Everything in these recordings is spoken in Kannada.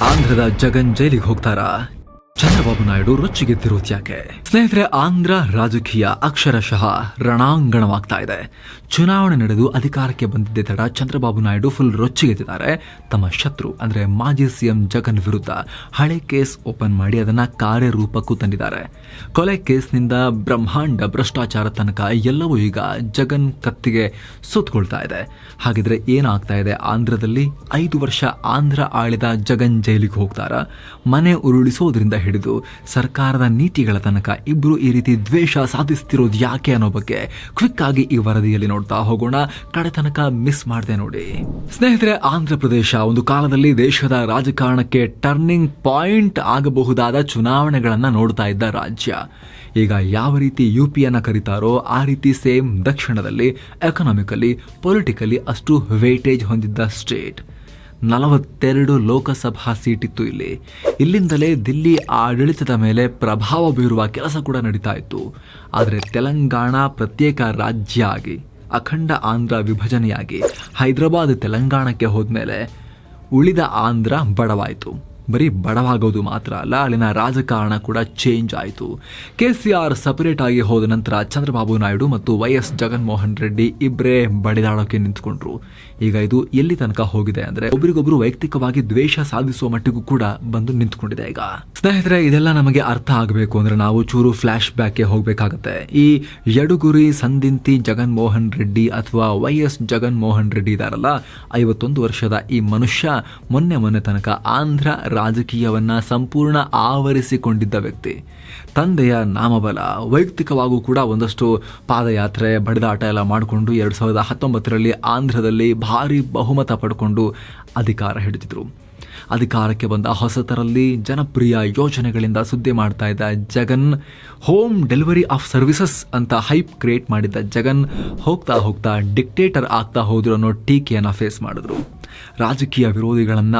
ಆಂಧ್ರದ ಜಗನ್ ಜೈಲಿಗೆ ಹೋಗ್ತಾರಾ? ಚಂದ್ರಬಾಬು ನಾಯ್ಡು ರೊಚ್ಚಿಗೆದ್ದಿರೋದು ಯಾಕೆ? ಸ್ನೇಹಿತರೆ, ಆಂಧ್ರ ರಾಜಕೀಯ ಅಕ್ಷರಶಃ ರಣಾಂಗಣವಾಗ್ತಾ ಇದೆ. ಚುನಾವಣೆ ನಡೆದು ಅಧಿಕಾರಕ್ಕೆ ಬಂದಿದ್ದೇ ತಡ ಚಂದ್ರಬಾಬು ನಾಯ್ಡು ಫುಲ್ ರೊಚ್ಚಿಗೆದ್ದಿದ್ದಾರೆ ತಮ್ಮ ಶತ್ರು, ಅಂದ್ರೆ ಮಾಜಿ ಸಿಎಂ ಜಗನ್ ವಿರುದ್ಧ ಹಳೆ ಕೇಸ್ ಓಪನ್ ಮಾಡಿ ಅದನ್ನ ಕಾರ್ಯರೂಪಕ್ಕೂ ತಂದಿದ್ದಾರೆ. ಕೊಲೆ ಕೇಸ್ನಿಂದ ಬ್ರಹ್ಮಾಂಡ ಭ್ರಷ್ಟಾಚಾರ ತನಕ ಎಲ್ಲವೂ ಈಗ ಜಗನ್ ಕತ್ತಿಗೆ ಸುತ್ತಕೊಳ್ತಾ ಇದೆ. ಹಾಗಿದ್ರೆ ಏನಾಗ್ತಾ ಇದೆ? ಆಂಧ್ರದಲ್ಲಿ ಐದು ವರ್ಷ ಆಂಧ್ರ ಆಳಿದ ಜಗನ್ ಜೈಲಿಗೆ ಹೋಗ್ತಾರ? ಮನೆ ಉರುಳಿಸೋದ್ರಿಂದ ಹಿಡಿದು ಸರ್ಕಾರದ ನೀತಿಗಳ ತನಕ ಇಬ್ರು ಈ ರೀತಿ ದ್ವೇಷ ಸಾಧಿಸ್ತಿರೋದು ಯಾಕೆ ಅನ್ನೋ ಬಗ್ಗೆ ಕ್ವಿಕ್ ಆಗಿ ಈ ವರದಿಯಲ್ಲಿ ನೋಡ್ತಾ ಹೋಗೋಣ. ಕಡೆ ತನಕ ಮಿಸ್ ಮಾಡದೆ ನೋಡಿ. ಸ್ನೇಹಿತರೆ, ಆಂಧ್ರ ಪ್ರದೇಶ ಒಂದು ಕಾಲದಲ್ಲಿ ದೇಶದ ರಾಜಕಾರಣಕ್ಕೆ ಟರ್ನಿಂಗ್ ಪಾಯಿಂಟ್ ಆಗಬಹುದಾದ ಚುನಾವಣೆಗಳನ್ನ ನೋಡ್ತಾ ಇದ್ದ ರಾಜ್ಯ. ಈಗ ಯಾವ ರೀತಿ ಯು ಪಿಯನ್ನ ಕರೀತಾರೋ ಆ ರೀತಿ ಸೇಮ್ ದಕ್ಷಿಣದಲ್ಲಿ ಎಕನಾಮಿಕಲಿ ಪೊಲಿಟಿಕಲಿ ಅಷ್ಟು ವೇಟೇಜ್ ಹೊಂದಿದ್ದ ಸ್ಟೇಟ್ ನಲವತ್ತೆರಡು ಲೋಕಸಭಾ ಸೀಟಿತ್ತು ಇಲ್ಲಿ. ಇಲ್ಲಿಂದಲೇ ದಿಲ್ಲಿ ಆಡಳಿತದ ಮೇಲೆ ಪ್ರಭಾವ ಬೀರುವ ಕೆಲಸ ಕೂಡ ನಡೀತಾ ಇತ್ತು. ಆದರೆ ತೆಲಂಗಾಣ ಪ್ರತ್ಯೇಕ ರಾಜ್ಯ ಆಗಿ, ಅಖಂಡ ಆಂಧ್ರ ವಿಭಜನೆಯಾಗಿ ಹೈದರಾಬಾದ್ ತೆಲಂಗಾಣಕ್ಕೆ ಹೋದ್ಮೇಲೆ ಉಳಿದ ಆಂಧ್ರ ಬಡವಾಯಿತು. ಬರೀ ಬಡವಾಗೋದು ಮಾತ್ರ ಅಲ್ಲ, ಅಲ್ಲಿನ ರಾಜಕಾರಣ ಕೂಡ ಚೇಂಜ್ ಆಯಿತು. ಕೆ ಸಿ ಆರ್ ಸಪರೇಟ್ ಆಗಿ ಹೋದ ನಂತರ ಚಂದ್ರಬಾಬು ನಾಯ್ಡು ಮತ್ತು ವೈ ಎಸ್ ಜಗನ್ಮೋಹನ್ ರೆಡ್ಡಿ ಇಬ್ಬರೇ ಬಡಿದಾಡೋಕೆ ನಿಂತ್ಕೊಂಡ್ರು. ಈಗ ಇದು ಎಲ್ಲಿ ತನಕ ಹೋಗಿದೆ ಅಂದ್ರೆ ಒಬ್ರಿಗೊಬ್ರು ವೈಯಕ್ತಿಕವಾಗಿ ದ್ವೇಷ ಸಾಧಿಸುವ ಮಟ್ಟಿಗೂ ಕೂಡ ಬಂದು ನಿಂತ್ಕೊಂಡಿದೆ ಈಗ. ಸ್ನೇಹಿತರೆ, ಇದೆಲ್ಲ ನಮಗೆ ಅರ್ಥ ಆಗಬೇಕು ಅಂದ್ರೆ ನಾವು ಚೂರು ಫ್ಲಾಶ್ ಬ್ಯಾಕ್ಗೆ ಹೋಗಬೇಕಾಗತ್ತೆ. ಈ ಯಡುಗುರಿ ಸಂದಿಂತಿ ಜಗನ್ಮೋಹನ್ ರೆಡ್ಡಿ ಅಥವಾ ವೈ ಎಸ್ ಜಗನ್ಮೋಹನ್ ರೆಡ್ಡಿ ಇದಾರಲ್ಲ, ಐವತ್ತೊಂದು ವರ್ಷದ ಈ ಮನುಷ್ಯ ಮೊನ್ನೆ ಮೊನ್ನೆ ತನಕ ಆಂಧ್ರ ರಾಜಕೀಯವನ್ನ ಸಂಪೂರ್ಣ ಆವರಿಸಿಕೊಂಡಿದ್ದ ವ್ಯಕ್ತಿ. ತಂದೆಯ ನಾಮಬಲ, ವೈಯಕ್ತಿಕವಾಗೂ ಕೂಡ ಒಂದಷ್ಟು ಪಾದಯಾತ್ರೆ, ಬಡಿದಾಟ ಎಲ್ಲ ಮಾಡಿಕೊಂಡು ಎರಡು ಸಾವಿರದ ಹತ್ತೊಂಬತ್ತರಲ್ಲಿ ಆಂಧ್ರದಲ್ಲಿ ಭಾರಿ ಬಹುಮತ ಪಡ್ಕೊಂಡು ಅಧಿಕಾರ ಹಿಡಿದಿದ್ರು. ಅಧಿಕಾರಕ್ಕೆ ಬಂದ ಹೊಸತರಲ್ಲಿ ಜನಪ್ರಿಯ ಯೋಜನೆಗಳಿಂದ ಸುದ್ದಿ ಮಾಡ್ತಾ ಇದ್ದ Jagan home delivery of services ಅಂತ ಹೈಪ್ ಕ್ರಿಯೇಟ್ ಮಾಡಿದ್ದ ಜಗನ್ ಹೋಗ್ತಾ ಹೋಗ್ತಾ ಡಿಕ್ಟೇಟರ್ ಆಗ್ತಾ ಹೋದ್ರು ಅನ್ನೋ ಟೀಕೆಯನ್ನು ಫೇಸ್ ಮಾಡಿದ್ರು. ರಾಜಕೀಯ ವಿರೋಧಿಗಳನ್ನ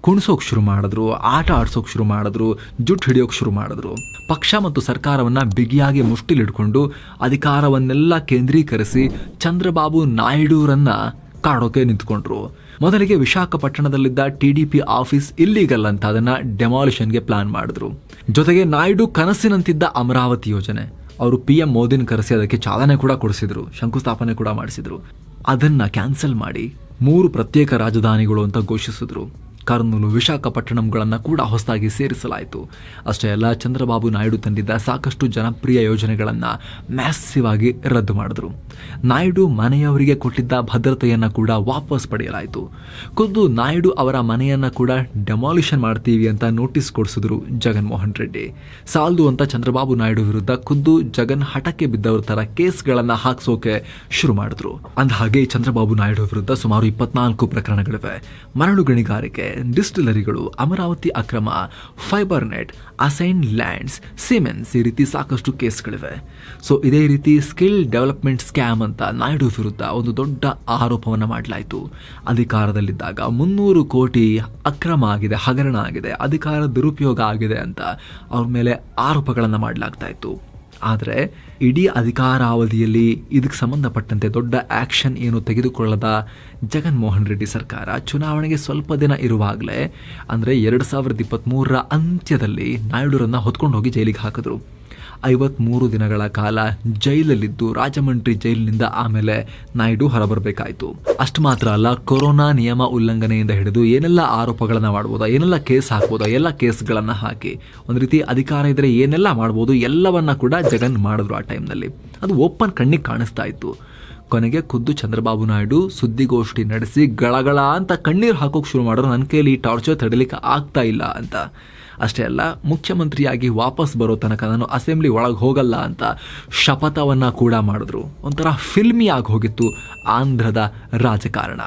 ಕುಣಿಸೋಕೆ ಶುರು ಮಾಡಿದ್ರು, ಆಟ ಆಡ್ಸೋಕ್ ಶುರು ಮಾಡಿದ್ರು ಜುಟ್ ಹಿಡಿಯೋಕ್ ಶುರು ಮಾಡಿದ್ರು. ಪಕ್ಷ ಮತ್ತು ಸರ್ಕಾರವನ್ನ ಬಿಗಿಯಾಗಿ ಮುಷ್ಟಿಲಿಡ್ಕೊಂಡು ಅಧಿಕಾರವನ್ನೆಲ್ಲ ಕೇಂದ್ರೀಕರಿಸಿ ಚಂದ್ರಬಾಬು ನಾಯ್ಡುರನ್ನ ಕಾಡೋಕೆ ನಿಂತ್ಕೊಂಡ್ರು. ಮೊದಲಿಗೆ ವಿಶಾಖಪಟ್ಟಣದಲ್ಲಿದ್ದ T D P office illegal ಅಂತ ಅದನ್ನ ಡೆಮಾಲಿಷನ್ಗೆ ಪ್ಲಾನ್ ಮಾಡಿದ್ರು. ಜೊತೆಗೆ ನಾಯ್ಡು ಕನಸಿನಂತಿದ್ದ ಅಮರಾವತಿ ಯೋಜನೆ. ಅವರು ಪಿ ಎಂ ಮೋದಿನ ಕರೆಸಿ ಅದಕ್ಕೆ ಚಾಲನೆ ಕೂಡ ಕೊಡಿಸಿದ್ರು, ಶಂಕುಸ್ಥಾಪನೆ ಕೂಡ ಮಾಡಿಸಿದ್ರು. ಅದನ್ನ ಕ್ಯಾನ್ಸಲ್ ಮಾಡಿ ಮೂರು ಪ್ರತ್ಯೇಕ ರಾಜಧಾನಿಗಳು ಅಂತ ಘೋಷಿಸಿದ್ರು. ಕರ್ನೂಲು ವಿಶಾಖಪಟ್ಟಣಂಗಳನ್ನು ಕೂಡ ಹೊಸದಾಗಿ ಸೇರಿಸಲಾಯಿತು. ಅಷ್ಟೇ ಅಲ್ಲ, ಚಂದ್ರಬಾಬು ನಾಯ್ಡು ತಂದಿದ್ದ ಸಾಕಷ್ಟು ಜನಪ್ರಿಯ ಯೋಜನೆಗಳನ್ನು ಮ್ಯಾಸಿವ್ ಆಗಿ ರದ್ದು ಮಾಡಿದ್ರು. ನಾಯ್ಡು ಮನೆಯವರಿಗೆ ಕೊಟ್ಟಿದ್ದ ಭದ್ರತೆಯನ್ನು ಕೂಡ ವಾಪಸ್ ಪಡೆಯಲಾಯಿತು. ಖುದ್ದು ನಾಯ್ಡು ಅವರ ಮನೆಯನ್ನು ಕೂಡ ಡೆಮಾಲಿಷನ್ ಮಾಡ್ತೀವಿ ಅಂತ ನೋಟಿಸ್ ಕೊಡಿಸಿದ್ರು ಜಗನ್ಮೋಹನ್ ರೆಡ್ಡಿ. ಸಾಲ್ದು ಅಂತ ಚಂದ್ರಬಾಬು ನಾಯ್ಡು ವಿರುದ್ಧ ಖುದ್ದು ಜಗನ್ ಹಠಕ್ಕೆ ಬಿದ್ದವರ ತರ ಕೇಸ್ಗಳನ್ನು ಹಾಕ್ಸೋಕೆ ಶುರು ಮಾಡಿದ್ರು. ಅಂದ ಹಾಗೆ ಚಂದ್ರಬಾಬು ನಾಯ್ಡು ವಿರುದ್ಧ ಸುಮಾರು ಇಪ್ಪತ್ನಾಲ್ಕು ಪ್ರಕರಣಗಳಿವೆ. ಮರಳು ಗಣಿಗಾರಿಕೆ ಡಿಸ್ಟಿಲರಿಗಳು ಅಮರಾವತಿ ಅಕ್ರಮ fibre net assign lands, Siemens ಈ ರೀತಿ ಸಾಕಷ್ಟು ಕೇಸ್ಗಳಿವೆ. ಸೊ ಇದೇ ರೀತಿ ಸ್ಕಿಲ್ ಡೆವಲಪ್ಮೆಂಟ್ ಸ್ಕ್ಯಾಮ್ ಅಂತ ನಾಯ್ಡು ವಿರುದ್ಧ ಒಂದು ದೊಡ್ಡ ಆರೋಪವನ್ನು ಮಾಡಲಾಯಿತು. ಅಧಿಕಾರದಲ್ಲಿದ್ದಾಗ ಮುನ್ನೂರು ಕೋಟಿ ಅಕ್ರಮ ಆಗಿದೆ, ಹಗರಣ ಆಗಿದೆ, ಅಧಿಕಾರ ದುರುಪಯೋಗ ಆಗಿದೆ ಅಂತ ಅವ್ರ ಮೇಲೆ ಆರೋಪಗಳನ್ನು ಮಾಡಲಾಗ್ತಾ ಇತ್ತು. ಆದರೆ ಇಡೀ ಅಧಿಕಾರಾವಧಿಯಲ್ಲಿ ಇದಕ್ಕೆ ಸಂಬಂಧಪಟ್ಟಂತೆ ದೊಡ್ಡ ಆ್ಯಕ್ಷನ್ ಏನು ತೆಗೆದುಕೊಳ್ಳದ ಜಗನ್ಮೋಹನ್ ರೆಡ್ಡಿ ಸರ್ಕಾರ ಚುನಾವಣೆಗೆ ಸ್ವಲ್ಪ ದಿನ ಇರುವಾಗಲೇ, ಅಂದರೆ ಎರಡು ಸಾವಿರದ ಇಪ್ಪತ್ತ್ಮೂರರ ಅಂತ್ಯದಲ್ಲಿ ನಾಯ್ಡುರನ್ನು ಹೊತ್ಕೊಂಡು ಹೋಗಿ ಜೈಲಿಗೆ ಹಾಕಿದ್ರು. ಐವತ್ಮೂರು ದಿನಗಳ ಕಾಲ ಜೈಲಲ್ಲಿದ್ದು ರಾಜಮಂಡ್ರಿ ಜೈಲಿನಿಂದ ಆಮೇಲೆ ನಾಯ್ಡು ಹೊರಬರಬೇಕಾಯಿತು. ಅಷ್ಟು ಮಾತ್ರ ಅಲ್ಲ, ಕೊರೋನಾ ನಿಯಮ ಉಲ್ಲಂಘನೆಯಿಂದ ಹಿಡಿದು ಏನೆಲ್ಲ ಆರೋಪಗಳನ್ನು ಮಾಡ್ಬೋದಾ, ಏನೆಲ್ಲ ಕೇಸ್ ಹಾಕ್ಬೋದಾ, ಎಲ್ಲ ಕೇಸ್ಗಳನ್ನು ಹಾಕಿ. ಒಂದು ರೀತಿ ಅಧಿಕಾರ ಇದ್ರೆ ಏನೆಲ್ಲ ಮಾಡ್ಬೋದು, ಎಲ್ಲವನ್ನ ಕೂಡ ಜಗನ್ ಮಾಡಿದ್ರು ಆ ಟೈಮ್ನಲ್ಲಿ. ಅದು ಓಪನ್ ಕಣ್ಣಿಗೆ ಕಾಣಿಸ್ತಾ ಇತ್ತು. ಕೊನೆಗೆ ಖುದ್ದು ಚಂದ್ರಬಾಬು ನಾಯ್ಡು ಸುದ್ದಿಗೋಷ್ಠಿ ನಡೆಸಿ ಗಳಗಳ ಅಂತ ಕಣ್ಣೀರು ಹಾಕೋಕೆ ಶುರು ಮಾಡಿದ್ರು. ನನ್ನ ಕೈಯಲ್ಲಿ ಟಾರ್ಚರ್ ತಡಲಿಕ್ಕೆ ಆಗ್ತಾ ಇಲ್ಲ ಅಂತ. ಅಷ್ಟೇ ಅಲ್ಲ, ಮುಖ್ಯಮಂತ್ರಿಯಾಗಿ ವಾಪಸ್ ಬರೋ ತನಕ ನಾನು ಅಸೆಂಬ್ಲಿ ಒಳಗೆ ಹೋಗಲ್ಲ ಅಂತ ಶಪಥವನ್ನು ಕೂಡ ಮಾಡಿದ್ರು. ಒಂಥರ ಫಿಲ್ಮಿ ಆಗಿ ಹೋಗಿತ್ತು ಆಂಧ್ರದ ರಾಜಕಾರಣ.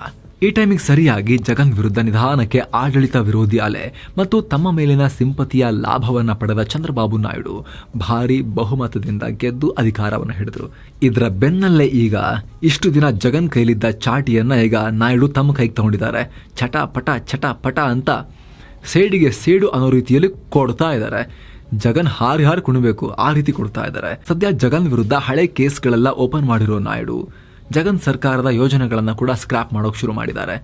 ಈ ಟೈಮಿಗೆ ಸರಿಯಾಗಿ ಜಗನ್ ವಿರುದ್ಧ ನಿಧಾನಕ್ಕೆ ಆಡಳಿತ ವಿರೋಧಿ ಅಲೆ ಮತ್ತು ತಮ್ಮ ಮೇಲಿನ ಸಿಂಪತಿಯ ಲಾಭವನ್ನು ಪಡೆದ ಚಂದ್ರಬಾಬು ನಾಯ್ಡು ಭಾರಿ ಬಹುಮತದಿಂದ ಗೆದ್ದು ಅಧಿಕಾರವನ್ನು ಹಿಡಿದರು. ಇದರ ಬೆನ್ನಲ್ಲೇ ಈಗ ಇಷ್ಟು ದಿನ ಜಗನ್ ಕೈಲಿದ್ದ ಚಾಟಿಯನ್ನ ಈಗ ನಾಯ್ಡು ತಮ್ಮ ಕೈಗೆ ತಗೊಂಡಿದ್ದಾರೆ. ಚಟ ಪಟ ಚಟ ಪಟ ಅಂತ ಸೇಡಿಗೆ ಸೇಡು ಅನ್ನೋ ರೀತಿಯಲ್ಲಿ ಕೊಡ್ತಾ ಇದ್ದಾರೆ. ಜಗನ್ ಹಾರಿ ಹಾರಿ ಕುಣಬೇಕು, ಆ ರೀತಿ ಕೊಡ್ತಾ ಇದ್ದಾರೆ. ಸದ್ಯ ಜಗನ್ ವಿರುದ್ಧ ಹಳೆ ಕೇಸ್ಗಳೆಲ್ಲ ಓಪನ್ ಮಾಡಿರೋ ನಾಯ್ಡು. ಜಗನ್ ಸರ್ಕಾರದ ಯೋಜನೆಗಳನ್ನು ಕೂಡ ಸ್ಕ್ರಾಪ್ ಮಾಡೋಕೆ ಶುರು ಮಾಡಿದ್ದಾರೆ.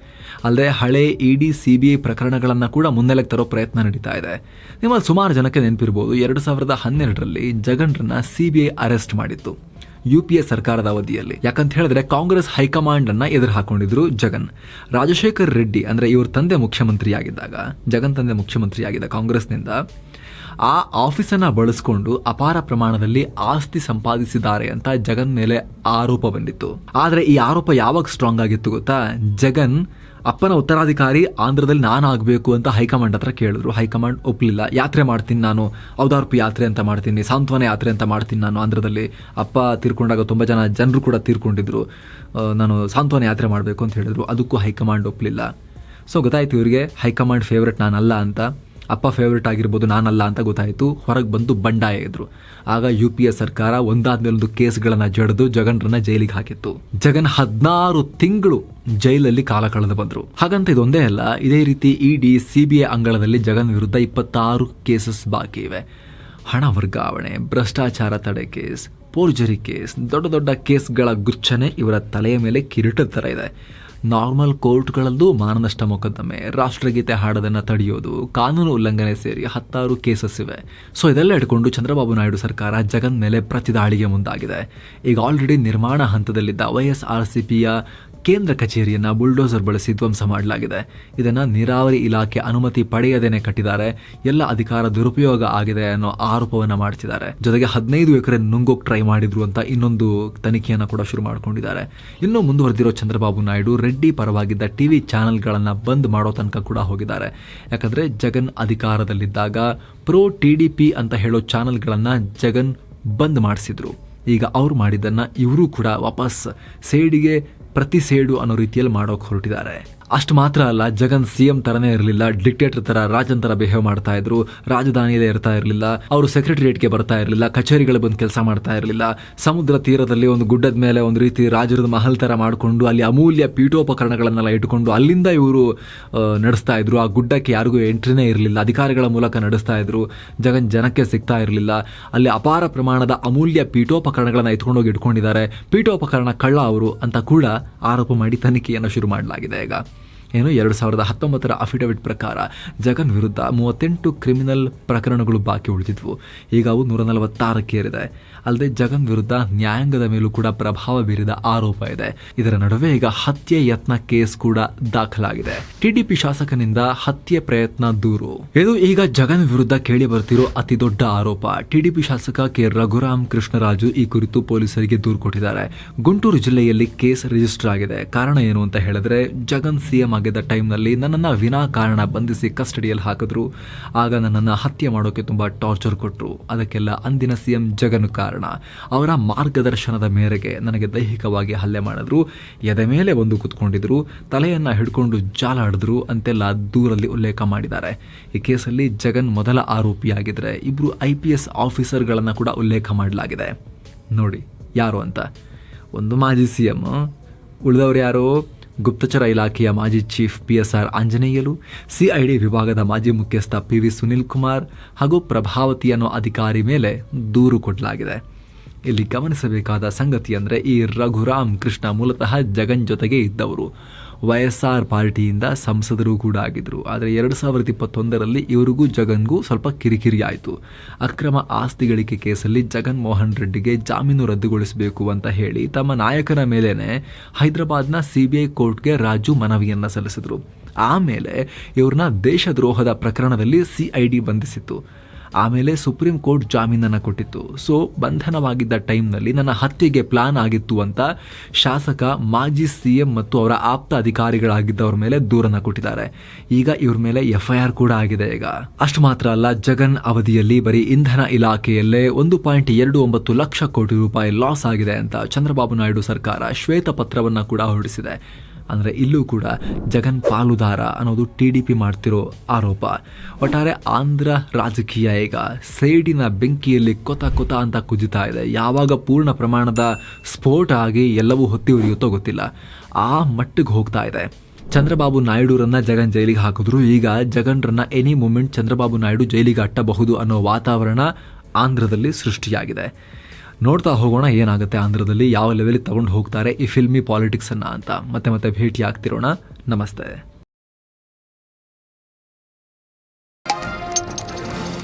ಅಲ್ಲದೆ ಹಳೆ ಇಡಿ ಸಿ ಬಿ ಐ ಪ್ರಕರಣಗಳನ್ನು ಕೂಡ ಮುನ್ನೆಲೆಗೆ ತರೋ ಪ್ರಯತ್ನ ನಡೀತಾ ಇದೆ. ನಿಮ್ಮಲ್ಲಿ ಸುಮಾರು ಜನಕ್ಕೆ ನೆನಪಿರ್ಬೋದು, ಎರಡು ಸಾವಿರದ ಹನ್ನೆರಡರಲ್ಲಿ ಜಗನ್ರನ್ನ ಸಿ ಬಿ ಐ ಅರೆಸ್ಟ್ ಮಾಡಿತ್ತು. ಯು ಪಿ ಎ ಸರ್ಕಾರದ ಅವಧಿಯಲ್ಲಿ. ಯಾಕಂತ ಹೇಳಿದ್ರೆ ಕಾಂಗ್ರೆಸ್ ಹೈಕಮಾಂಡ್ ಅನ್ನ ಎದುರು ಹಾಕೊಂಡಿದ್ರು ಜಗನ್. ರಾಜಶೇಖರ್ ರೆಡ್ಡಿ ಅಂದ್ರೆ ಇವ್ರ ತಂದೆ ಮುಖ್ಯಮಂತ್ರಿಯಾಗಿದ್ದಾಗ, ಜಗನ್ ತಂದೆ ಮುಖ್ಯಮಂತ್ರಿಯಾಗಿದ್ದ ಕಾಂಗ್ರೆಸ್ನಿಂದ ಆ ಆಫೀಸನ್ನ ಬಳಸಿಕೊಂಡು ಅಪಾರ ಪ್ರಮಾಣದಲ್ಲಿ ಆಸ್ತಿ ಸಂಪಾದಿಸಿದ್ದಾರೆ ಅಂತ ಜಗನ್ ಮೇಲೆ ಆರೋಪ ಬಂದಿತ್ತು. ಆದರೆ ಈ ಆರೋಪ ಯಾವಾಗ ಸ್ಟ್ರಾಂಗ್ ಆಗಿತ್ತು ಗೊತ್ತಾ? ಜಗನ್ ಅಪ್ಪನ ಉತ್ತರಾಧಿಕಾರಿ ಆಂಧ್ರದಲ್ಲಿ ನಾನು ಆಗಬೇಕು ಅಂತ ಹೈಕಮಾಂಡ್ ಹತ್ರ ಕೇಳಿದ್ರು. ಹೈಕಮಾಂಡ್ ಒಪ್ಪಲಿಲ್ಲ ಯಾತ್ರೆ ಮಾಡ್ತೀನಿ ನಾನು. ಔದಾರ್ಪು ಯಾತ್ರೆ ಅಂತ ಮಾಡ್ತೀನಿ. ಸಾಂತ್ವನ ಯಾತ್ರೆ ಅಂತ ಮಾಡ್ತೀನಿ ನಾನು ಆಂಧ್ರದಲ್ಲಿ. ಅಪ್ಪ ತೀರ್ಕೊಂಡಾಗ ತುಂಬ ಜನ ಜನರು ಕೂಡ ತೀರ್ಕೊಂಡಿದ್ರು. ನಾನು ಸಾಂತ್ವನ ಯಾತ್ರೆ ಮಾಡಬೇಕು ಅಂತ ಹೇಳಿದ್ರು. ಅದಕ್ಕೂ ಹೈಕಮಾಂಡ್ ಒಪ್ಪಲಿಲ್ಲ ಸೊ ಗೊತ್ತಾಯ್ತು ಇವರಿಗೆ. ಹೈಕಮಾಂಡ್ ಫೇವ್ರೆಟ್ ನಾನಲ್ಲ ಅಂತ. ಅಪ್ಪ ಫೇವ್ರೇಟ್ ಆಗಿರ್ಬೋದು, ನಾನಲ್ಲ ಅಂತ ಗೊತ್ತಾಯಿತು. ಹೊರಗೆ ಬಂದು ಬಂಡಾಯ ಇದ್ರು. ಆಗ ಯು ಪಿ ಎ ಸರ್ಕಾರ ಒಂದಾದ ಒಂದು ಕೇಸ್ಗಳನ್ನು ಜಡಿದು ಜಗನ್ರನ್ನ ಜೈಲಿಗೆ ಹಾಕಿತ್ತು. ಜಗನ್ ಹದಿನಾರು ತಿಂಗಳು ಜೈಲಲ್ಲಿ ಕಾಲ ಕಳೆದು ಬಂದ್ರು. ಹಾಗಂತ ಇದೊಂದೇ ಅಲ್ಲ, ಇದೇ ರೀತಿ ಇಡಿ ಸಿ ಬಿ ಐ ಅಂಗಳದಲ್ಲಿ ಜಗನ್ ವಿರುದ್ಧ ಇಪ್ಪತ್ತಾರು ಕೇಸಸ್ ಬಾಕಿ ಇವೆ. ಹಣ ವರ್ಗಾವಣೆ, ಭ್ರಷ್ಟಾಚಾರ ತಡೆ ಕೇಸ್, ಪೋರ್ಜರಿ ಕೇಸ್, ದೊಡ್ಡ ದೊಡ್ಡ ಕೇಸ್ಗಳ ಗುಚ್ಛನೆ ಇವರ ತಲೆಯ ಮೇಲೆ ಕಿರೀಟದ ಥರ ಇದೆ. ನಾರ್ಮಲ್ ಕೋರ್ಟ್ಗಳಲ್ಲೂ ಮಾನನಷ್ಟ ಮೊಕದ್ದಮೆ, ರಾಷ್ಟ್ರಗೀತೆ ಹಾಡೋದನ್ನು ತಡೆಯೋದು, ಕಾನೂನು ಉಲ್ಲಂಘನೆ ಸೇರಿ ಹತ್ತಾರು ಕೇಸಸ್ ಇವೆ. ಸೊ ಇದೆಲ್ಲ ಇಟ್ಕೊಂಡು ಚಂದ್ರಬಾಬು ನಾಯ್ಡು ಸರ್ಕಾರ ಜಗನ್ ಮೇಲೆ ಪ್ರತಿದಾಳಿಗೆ ಮುಂದಾಗಿದೆ. ಈಗ ಆಲ್ರೆಡಿ ನಿರ್ಮಾಣ ಹಂತದಲ್ಲಿದ್ದ ವೈ ಎಸ್ ಕೇಂದ್ರ ಕಚೇರಿಯನ್ನ ಬುಲ್ಡೋಸರ್ ಬಳಸಿ ಧ್ವಂಸ ಮಾಡಲಾಗಿದೆ. ಇದನ್ನ ನೀರಾವರಿ ಇಲಾಖೆ ಅನುಮತಿ ಪಡೆಯದೇನೆ ಕಟ್ಟಿದ್ದಾರೆ. ಎಲ್ಲ ಅಧಿಕಾರ ದುರುಪಯೋಗ ಆಗಿದೆ ಅನ್ನೋ ಆರೋಪವನ್ನ ಮಾಡ್ತಿದ್ದಾರೆ. ಜೊತೆಗೆ ಹದಿನೈದು ಎಕರೆ ನುಂಗೋಕ್ ಟ್ರೈ ಮಾಡಿದ್ರು ಅಂತ ಇನ್ನೊಂದು ತನಿಖೆಯನ್ನು ಕೂಡ ಶುರು ಮಾಡ್ಕೊಂಡಿದ್ದಾರೆ. ಇನ್ನು ಮುಂದುವರೆದಿರೋ ಚಂದ್ರಬಾಬು ನಾಯ್ಡು ರೆಡ್ಡಿ ಪರವಾಗಿದ್ದ ಟಿವಿ ಚಾನೆಲ್ಗಳನ್ನ ಬಂದ್ ಮಾಡೋ ತನಕ ಕೂಡ ಹೋಗಿದ್ದಾರೆ. ಯಾಕಂದ್ರೆ ಜಗನ್ ಅಧಿಕಾರದಲ್ಲಿದ್ದಾಗ ಪ್ರೋ ಟಿ ಡಿ ಪಿ ಅಂತ ಹೇಳೋ ಚಾನೆಲ್ಗಳನ್ನು ಜಗನ್ ಬಂದ್ ಮಾಡಿಸಿದ್ರು. ಈಗ ಅವ್ರು ಮಾಡಿದ್ದನ್ನು ಇವರು ಕೂಡ ವಾಪಸ್ ಸೇಡಿಗೆ ಪ್ರತಿ ಸೇಡು ಅನ್ನೋ ರೀತಿಯಲ್ಲಿ ಮಾಡೋಕೆ ಹೊರಟಿದ್ದಾರೆ. ಅಷ್ಟು ಮಾತ್ರ ಅಲ್ಲ, ಜಗನ್ ಸಿ ಎಂ ತರನೇ ಇರಲಿಲ್ಲ ಡಿಕ್ಟೇಟರ್ ತರ ರಾಜನ್ ತರ ಬಿಹೇವ್ ಮಾಡ್ತಾ ಇದ್ರು ರಾಜಧಾನಿಯಲ್ಲೇ ಇರ್ತಾ ಇರಲಿಲ್ಲ, ಅವರು ಸೆಕ್ರೆಟರಿಯೇಟ್ಗೆ ಬರ್ತಾ ಇರಲಿಲ್ಲ, ಕಚೇರಿಗಳು ಬಂದು ಕೆಲಸ ಮಾಡ್ತಾ ಇರಲಿಲ್ಲ, ಸಮುದ್ರ ತೀರದಲ್ಲಿ ಒಂದು ಗುಡ್ಡದ ಮೇಲೆ ಒಂದು ರೀತಿ ರಾಜರದ ಮಹಲ್ ತರ ಮಾಡಿಕೊಂಡು, ಅಲ್ಲಿ ಅಮೂಲ್ಯ ಪೀಠೋಪಕರಣಗಳನ್ನೆಲ್ಲ ಇಟ್ಟುಕೊಂಡು ಅಲ್ಲಿಂದ ಇವರು ನಡೆಸ್ತಾ ಇದ್ರು. ಆ ಗುಡ್ಡಕ್ಕೆ ಯಾರಿಗೂ ಎಂಟ್ರಿನೇ ಇರಲಿಲ್ಲ, ಅಧಿಕಾರಿಗಳ ಮೂಲಕ ನಡೆಸ್ತಾ ಇದ್ರು. ಜಗನ್ ಜನಕ್ಕೆ ಸಿಗ್ತಾ ಇರಲಿಲ್ಲ. ಅಲ್ಲಿ ಅಪಾರ ಪ್ರಮಾಣದ ಅಮೂಲ್ಯ ಪೀಠೋಪಕರಣಗಳನ್ನು ಎತ್ಕೊಂಡೋಗಿ ಇಟ್ಕೊಂಡಿದ್ದಾರೆ. ಪೀಠೋಪಕರಣ ಕಳ್ಳ ಅವರು ಅಂತ ಕೂಡ ಆರೋಪ ಮಾಡಿ ತನಿಖೆಯನ್ನು ಶುರು ಮಾಡಲಾಗಿದೆ. ಈಗ ಏನು? ಎರಡು ಸಾವಿರದ ಹತ್ತೊಂಬತ್ತರ ಅಫಿಡವಿಟ್ ಪ್ರಕಾರ ಜಗನ್ ವಿರುದ್ಧ ಮೂವತ್ತೆಂಟು ಕ್ರಿಮಿನಲ್ ಪ್ರಕರಣಗಳು ಬಾಕಿ ಉಳಿದಿದ್ವು. ಈಗ ಅವು ನೂರ ನಲವತ್ತಾರಕ್ಕೆ ಏರಿದೆ. ಅಲ್ಲದೆ ಜಗನ್ ವಿರುದ್ಧ ನ್ಯಾಯಾಂಗದ ಮೇಲೂ ಕೂಡ ಪ್ರಭಾವ ಬೀರಿದ ಆರೋಪ ಇದೆ. ಇದರ ನಡುವೆ ಈಗ ಹತ್ಯೆ ಯತ್ನ ಕೇಸ್ ಕೂಡ ದಾಖಲಾಗಿದೆ. ಟಿಡಿಪಿ ಶಾಸಕನಿಂದ ಹತ್ಯೆ ಪ್ರಯತ್ನ ದೂರು. ಇದು ಈಗ ಜಗನ್ ವಿರುದ್ಧ ಕೇಳಿ ಬರ್ತಿರೋ ಅತಿ ದೊಡ್ಡ ಆರೋಪ. ಟಿಡಿಪಿ ಶಾಸಕ ಕೆ. ರಘುರಾಮ್ ಕೃಷ್ಣರಾಜು ಈ ಕುರಿತು ಪೊಲೀಸರಿಗೆ ದೂರು ಕೊಟ್ಟಿದ್ದಾರೆ. ಗುಂಟೂರು ಜಿಲ್ಲೆಯಲ್ಲಿ ಕೇಸ್ ರಿಜಿಸ್ಟರ್ ಆಗಿದೆ. ಕಾರಣ ಏನು ಅಂತ ಹೇಳಿದ್ರೆ ಜಗನ್ ಸಿಎಂ ಆಗಿದ್ದ ಟೈಮ್ನಲ್ಲಿ ನನ್ನನ್ನು ವಿನಾಕಾರಣ ಬಂಧಿಸಿ ಕಸ್ಟಡಿಯಲ್ಲಿ ಹಾಕಿದ್ರು. ಆಗ ನನ್ನನ್ನು ಹತ್ಯೆ ಮಾಡೋಕ್ಕೆ ತುಂಬ ಟಾರ್ಚರ್ ಕೊಟ್ಟರು ಅದಕ್ಕೆಲ್ಲ ಅಂದಿನ ಸಿಎಂ ಜಗನ್ ಕಾರಣ. ಅವರ ಮಾರ್ಗದರ್ಶನದ ಮೇರೆಗೆ ನನಗೆ ದೈಹಿಕವಾಗಿ ಹಲ್ಲೆ ಮಾಡಿದ್ರು. ಎದೆ ಮೇಲೆ ಒಂದು ಕುತ್ಕೊಂಡಿದ್ರು. ತಲೆಯನ್ನು ಹಿಡ್ಕೊಂಡು ಜಾಲಾಡಿದ್ರು ಅಂತೆಲ್ಲ ದೂರಲ್ಲಿ ಉಲ್ಲೇಖ ಮಾಡಿದ್ದಾರೆ. ಈ ಕೇಸಲ್ಲಿ ಜಗನ್ ಮೊದಲ ಆರೋಪಿಯಾಗಿದ್ದರೆ ಇಬ್ಬರು ಐ ಪಿ ಎಸ್ ಆಫೀಸರ್ಗಳನ್ನು ಕೂಡ ಉಲ್ಲೇಖ ಮಾಡಲಾಗಿದೆ. ನೋಡಿ, ಯಾರು ಅಂತ? ಒಂದು ಮಾಜಿ ಸಿ ಎಂ ಉಳಿದವರು ಯಾರು? ಗುಪ್ತಚರ ಇಲಾಖೆಯ ಮಾಜಿ chief PSR S R Anjaneyulu, CID ವಿಭಾಗದ ಮಾಜಿ ಮುಖ್ಯಸ್ಥ ಪಿ ವಿ ಸುನಿಲ್ ಕುಮಾರ್ ಹಾಗೂ ಪ್ರಭಾವತಿ ಅನ್ನೋ ಅಧಿಕಾರಿ ಮೇಲೆ ದೂರು ಕೊಡಲಾಗಿದೆ. ಇಲ್ಲಿ ಗಮನಿಸಬೇಕಾದ ಸಂಗತಿ ಅಂದರೆ ಈ ರಘುರಾಮ್ ಕೃಷ್ಣ ಮೂಲತಃ ಜಗನ್ ಜೊತೆಗೆ ಇದ್ದವರು. ವೈ ಎಸ್ ಆರ್ ಪಾರ್ಟಿಯಿಂದ ಸಂಸದರು ಕೂಡ ಆಗಿದ್ದರು ಆದರೆ ಎರಡು ಸಾವಿರದ ಇಪ್ಪತ್ತೊಂದರಲ್ಲಿ ಇವರಿಗೂ ಜಗನ್ಗೂ ಸ್ವಲ್ಪ ಕಿರಿಕಿರಿ ಆಯಿತು. ಅಕ್ರಮ ಆಸ್ತಿ ಕೇಸಲ್ಲಿ ಜಗನ್ ಮೋಹನ್ ರೆಡ್ಡಿಗೆ ಜಾಮೀನು ರದ್ದುಗೊಳಿಸಬೇಕು ಅಂತ ಹೇಳಿ ತಮ್ಮ ನಾಯಕನ ಮೇಲೇನೆ ಹೈದರಾಬಾದ್ನ ಸಿ ಬಿ ಕೋರ್ಟ್ಗೆ ರಾಜು ಮನವಿಯನ್ನು ಸಲ್ಲಿಸಿದರು. ಆಮೇಲೆ ಇವ್ರನ್ನ ದೇಶದ್ರೋಹದ ಪ್ರಕರಣದಲ್ಲಿ ಸಿ ಐ ಬಂಧಿಸಿತ್ತು. ಆಮೇಲೆ ಸುಪ್ರೀಂ ಕೋರ್ಟ್ ಜಾಮೀನನ್ನು ಕೊಟ್ಟಿತ್ತು. ಸೊ, ಬಂಧನವಾಗಿದ್ದ ಟೈಮ್ನಲ್ಲಿ ನನ್ನ ಹತ್ಯೆಗೆ ಪ್ಲಾನ್ ಆಗಿತ್ತು ಅಂತ ಶಾಸಕ, ಮಾಜಿ ಸಿ ಎಂ ಮತ್ತು ಅವರ ಆಪ್ತ ಅಧಿಕಾರಿಗಳಾಗಿದ್ದವ್ರ ಮೇಲೆ ದೂರನ್ನು ಕೊಟ್ಟಿದ್ದಾರೆ. ಈಗ ಇವ್ರ ಮೇಲೆ ಎಫ್ ಐ ಆರ್ ಕೂಡ ಆಗಿದೆ ಈಗ. ಅಷ್ಟು ಮಾತ್ರ ಅಲ್ಲ, ಜಗನ್ ಅವಧಿಯಲ್ಲಿ ಬರೀ ಇಂಧನ ಇಲಾಖೆಯಲ್ಲೇ ಒಂದು ಪಾಯಿಂಟ್ ಎರಡು ಒಂಬತ್ತು ಲಕ್ಷ ಕೋಟಿ ರೂಪಾಯಿ ಲಾಸ್ ಆಗಿದೆ ಅಂತ ಚಂದ್ರಬಾಬು ನಾಯ್ಡು ಸರ್ಕಾರ ಶ್ವೇತಪತ್ರವನ್ನ ಕೂಡ ಹೊರಡಿಸಿದೆ. ಅಂದರೆ ಇಲ್ಲೂ ಕೂಡ ಜಗನ್ ಪಾಲುದಾರ ಅನ್ನೋದು ಟಿ ಡಿ ಪಿ ಮಾಡ್ತಿರೋ ಆರೋಪ. ಒಟ್ಟಾರೆ ಆಂಧ್ರ ರಾಜಕೀಯ ಈಗ ಸೇಡಿನ ಬೆಂಕಿಯಲ್ಲಿ ಕೊತ ಕೊತ ಅಂತ ಕುಜಿತಾ ಇದೆ. ಯಾವಾಗ ಪೂರ್ಣ ಪ್ರಮಾಣದ ಸ್ಫೋಟ ಆಗಿ ಎಲ್ಲವೂ ಹೊತ್ತಿ ಉರಿಯುತ್ತೋ ಗೊತ್ತಿಲ್ಲ. ಆ ಮಟ್ಟಿಗೆ ಹೋಗ್ತಾ ಇದೆ. ಚಂದ್ರಬಾಬು ನಾಯ್ಡುರನ್ನ ಜಗನ್ ಜೈಲಿಗೆ ಹಾಕಿದ್ರು. ಈಗ ಜಗನ್ರನ್ನ ಎನಿ ಮೂಮೆಂಟ್ ಚಂದ್ರಬಾಬು ನಾಯ್ಡು ಜೈಲಿಗೆ ಅಟ್ಟಬಹುದು ಅನ್ನೋ ವಾತಾವರಣ ಆಂಧ್ರದಲ್ಲಿ ಸೃಷ್ಟಿಯಾಗಿದೆ. ನೋಡ್ತಾ ಹೋಗೋಣ ಏನಾಗುತ್ತೆ ಆಂಧ್ರದಲ್ಲಿ ಯಾವ ಲೆವೆಲ್ ತಗೊಂಡು ಹೋಗ್ತಾರೆ ಈ ಫಿಲ್ಮಿ ಪಾಲಿಟಿಕ್ಸನ್ನು ಅಂತ. ಮತ್ತೆ ಮತ್ತೆ ಭೇಟಿ ಆಗ್ತಿರೋಣ ನಮಸ್ತೆ.